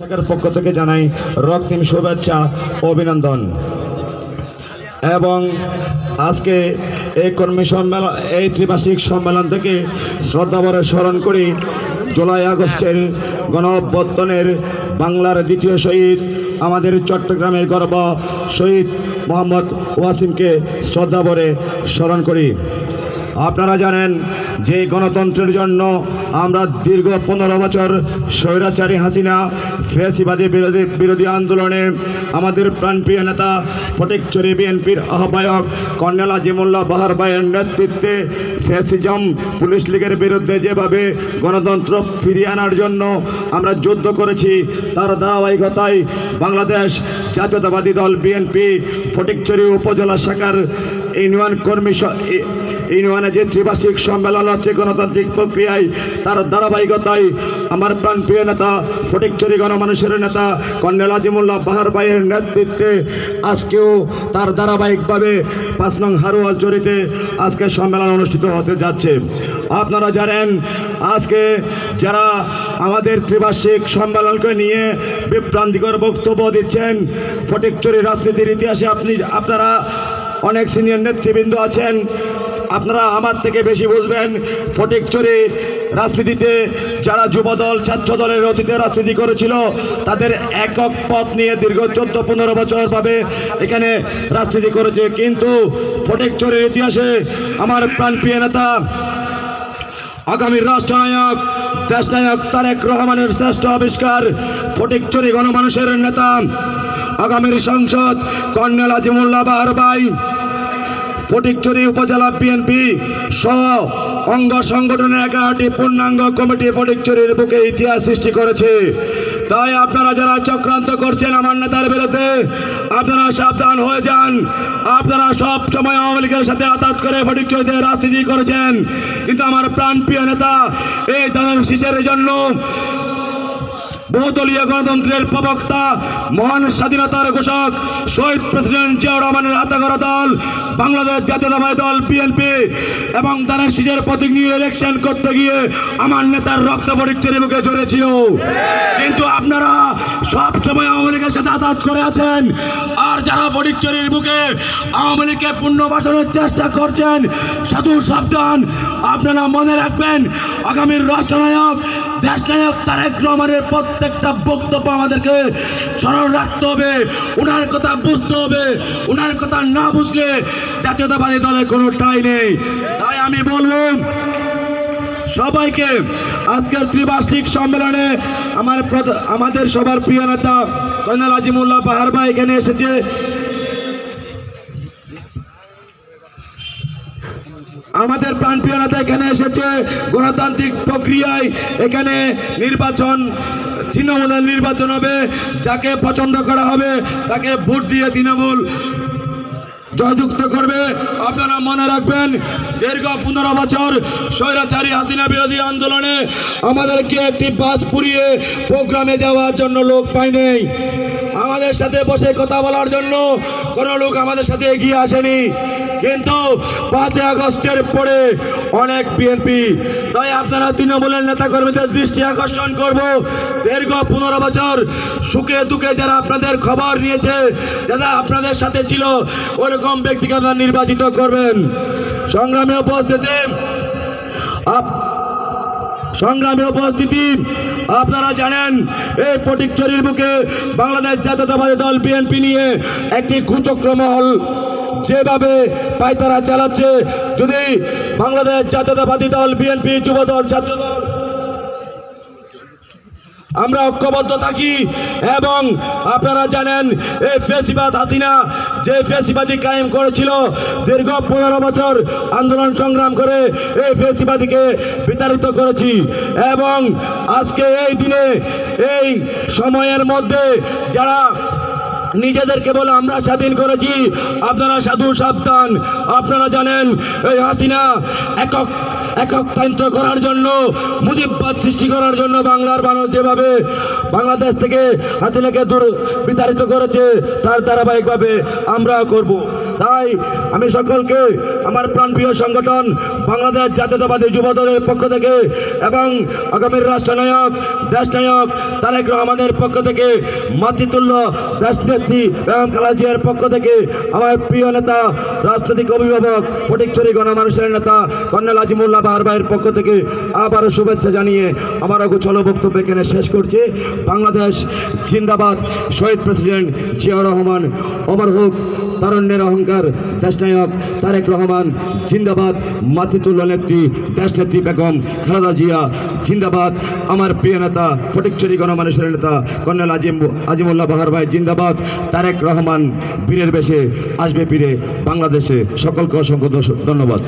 শাখার পক্ষ থেকে জানাই রক্তিম শুভেচ্ছা, অভিনন্দন। এবং আজকে এই কর্মী সম্মেলন, এই ত্রিবার্ষিক সম্মেলন থেকে শ্রদ্ধাভরে স্মরণ করি জুলাই আগস্টের গণঅভ্যর্থনের বাংলার দ্বিতীয় শহীদ, আমাদের চট্টগ্রামের গর্ব শহীদ মোহাম্মদ ওয়াসিমকে শ্রদ্ধাভরে স্মরণ করি। আপনারা জানেন, যে গণতন্ত্রের জন্য আমরা দীর্ঘ পনেরো বছর স্বৈরাচারী হাসিনা, ফেসিবাদী বিরোধী বিরোধী আন্দোলনে আমাদের প্রাণপ্রিয় নেতা ফটিকচুরি বিএনপির আহ্বায়ক কর্নেল আজিমুল্লাহ বাহার ভাইয়ের নেতৃত্বে ফেসিজম পুলিশ লীগের বিরুদ্ধে যেভাবে গণতন্ত্র ফিরিয়ে আনার জন্য আমরা যুদ্ধ করেছি, তার ধারাবাহিকতায় বাংলাদেশ জাতীয়তাবাদী দল বিএনপি ফটিকচুরি উপজেলা শাখার ইউনিয়ন কর্মী ইউনিয়নে যে ত্রিবার্ষিক সম্মেলন হচ্ছে গণতান্ত্রিক প্রক্রিয়ায়, তার ধারাবাহিকতায় আমার প্রাণপ্রিয় নেতা, ফটিকচুরি গণমানুষের নেতা, কর্নেল আজিমুল্লাহ বাহার ভাইয়ের নেতৃত্বে আজকেও তার ধারাবাহিকভাবে পাঁচ নং হারোয়াল চরিতে আজকে সম্মেলন অনুষ্ঠিত হতে যাচ্ছে। আপনারা জানেন, আজকে যারা আমাদের ত্রিবার্ষিক সম্মেলনকে নিয়ে বিভ্রান্তিকর বক্তব্য দিচ্ছেন, ফটিকচুরি রাজনীতির ইতিহাসে আপনি, আপনারা অনেক সিনিয়র নেতৃবৃন্দ আছেন আপনারা আমার থেকে বেশি বুঝবেন ফটিকচুরি রাজনীতিতে যারা যুবদল ছাত্র দলের অতীতে রাজনীতি করেছিল, তাদের একক পথ নিয়ে দীর্ঘ চোদ্দ পনেরো বছর ভাবে এখানে রাজনীতি করেছে। কিন্তু ফটিকচুরির ইতিহাসে আমার প্রাণপ্রিয় নেতা আগামীর রাষ্ট্রনায়ক, দেশনায়ক তারেক রহমানের শ্রেষ্ঠ আবিষ্কার ফটিকচুরি গণমানুষের নেতা, আগামীর সংসদ কর্নেল আজিমুল্লাহ বাহার ফটিকচুরি উপজেলা বিএনপি সহ অঙ্গ সংগঠনের এগারোটি পূর্ণাঙ্গ কমিটি ফটিকচুরির বুকে ইতিহাস সৃষ্টি করেছে। তাই আপনারা যারা চক্রান্ত করছেন আমার নেতার বিরুদ্ধে, আপনারা সাবধান হয়ে যান। আপনারা সব সময় আওয়ামী লীগের সাথে আতাত করে ফটিকচুরিতে রাজনীতি করেছেন। কিন্তু আমার প্রাণপ্রিয় নেতা এই দলের শিশের জন্য বহুদলীয় গণতন্ত্রের প্রবক্তা, মহান স্বাধীনতার ঘোষক, শহীদ প্রেসিডেন্ট জিয়াউর রহমানের হাতেগড়া দল, বাংলাদেশ জাতীয়তাবাদী দল বিএনপি এবং তারা সিজের প্রতীক নিয়ে ইলেকশন করতে গিয়ে আমার নেতার রক্ত পরীক্ষার মুখে জড়েছিল কিন্তু আপনারা সব সময় আওয়ামী লীগের সাথে আঘাত করে আছেন, আর যারা ফটিকচুরির বুকে আওয়ামী লীগকে পুনর্বাসনের চেষ্টা করছেন সাধু সাবধান, আপনারা মনে রাখবেন, আগামীর রাষ্ট্রনায়ক দেশনায়ক তারেক রহমানের প্রত্যেকটা বক্তব্য আমাদেরকে স্মরণ রাখতে হবে। ওনার কথা বুঝতে হবে। ওনার কথা না বুঝলে জাতীয়তাবাদী দলের কোনো ঠাই নেই। তাই আমি বলব, সবাইকে আজকের ত্রিবার্ষিক সম্মেলনে আমার আমাদের সবার প্রিয় নেতা কর্নেল আজিমুল্লাহ পাহাড় ভাই এখানে এসেছে। আমাদের প্রাণপ্রিয় নেতা এখানে এসেছে। গণতান্ত্রিক প্রক্রিয়ায় এখানে নির্বাচন, তৃণমূলের নির্বাচন হবে, যাকে পছন্দ করা হবে তাকে ভোট দিয়ে তৃণমূল জয়যুক্ত করবে। আপনারা মনে রাখবেন, দীর্ঘ পনেরো বছর স্বৈরাচারী হাসিনা বিরোধী আন্দোলনে আমাদেরকে একটি বাস পুড়িয়ে প্রোগ্রামে যাওয়ার জন্য লোক পাই নেই। আমাদের সাথে বসে কথা বলার জন্য কোনো লোক আমাদের সাথে এগিয়ে আসেনি। কিন্তু পাঁচই আগস্টের পরে অনেক বিএনপি তাই আপনারা তৃণমূলের নেতা কর্মীদের দৃষ্টি আকর্ষণ করব। দীর্ঘ পনেরো বছর সুখে দুঃখে যারা আপনাদের খবর নিয়েছে, যারা আপনাদের সাথে ছিল, ওরকম ব্যক্তিকে আপনারা নির্বাচিত করবেন। সংগ্রামে উপস্থিতি সংগ্রামে উপস্থিতি, আপনারা জানেন, এই ফটিকচুরির বুকে বাংলাদেশ জাতীয়তাবাদী দল বিএনপি নিয়ে একটি কুচক্র মহল যেভাবে পায়তারা চালাচ্ছে, যদি বাংলাদেশ জাতীয়তাবাদী দল, বিএনপি, যুবদল, ছাত্রদল, আমরা ঐক্যবদ্ধ থাকি এবং আপনারা জানেন, এই ফেসিবাদ হাসিনা যে ফেসিবাদী কায়েম করেছিল, দীর্ঘ পনেরো বছর আন্দোলন সংগ্রাম করে এই ফেসিবাদীকে বিতাড়িত করেছি এবং আজকে এই দিনে, এই সময়ের মধ্যে যারা নিজেদেরকে বলে, আমরা স্বাধীন করেছি। আপনারা সাধু সাবধান। আপনারা জানেন, এই হাসিনা একক এককতন্ত্র করার জন্য, মুজিববাদ সৃষ্টি করার জন্য বাংলার মানুষ যেভাবে বাংলাদেশ থেকে হাসিনাকে দূর বিতাড়িত করেছে, তার ধারাবাহিকভাবে আমরা করব। তাই আমি সকলকে আমার প্রাণপ্রিয় সংগঠন বাংলাদেশ জাতীয়তাবাদী যুব দলের পক্ষ থেকে এবং আগামীর রাষ্ট্রনায়ক, দেশনায়ক তারেক রহমানের পক্ষ থেকে, মাতৃতুল্য দেশনেত্রী বেগম খালাজিয়ার পক্ষ থেকে আমার প্রিয় নেতা, রাজনৈতিক অভিভাবক, ফটিকছড়ি গণমানুষের নেতা, কর্নেল আজিমুল্লাহ বাহার ভাইয়ের পক্ষ থেকে আবারও শুভেচ্ছা জানিয়ে আমার অগুচল বক্তব্য এখানে শেষ করছি। বাংলাদেশ জিন্দাবাদ। শহীদ প্রেসিডেন্ট জিয়াউর রহমান অমর হোক, তারণ্যের অহংকার দেশনায়ক তারেক রহমান, জিন্দাবাদ মাতৃতুল্য নেত্রী, দেশনেত্রী বেগম খালাদা জিয়া, জিন্দাবাদ। আমার প্রিয় নেতা, ফটিকচুরি গণমানুষের নেতা, কর্নেল আজিম, আজিমুল্লাহ বাহার ভাই, জিন্দাবাদ। তারেক রহমান, বীরের বেশে আসবে ফিরে বাংলাদেশে। সকলকে অসংখ্য ধন্যবাদ।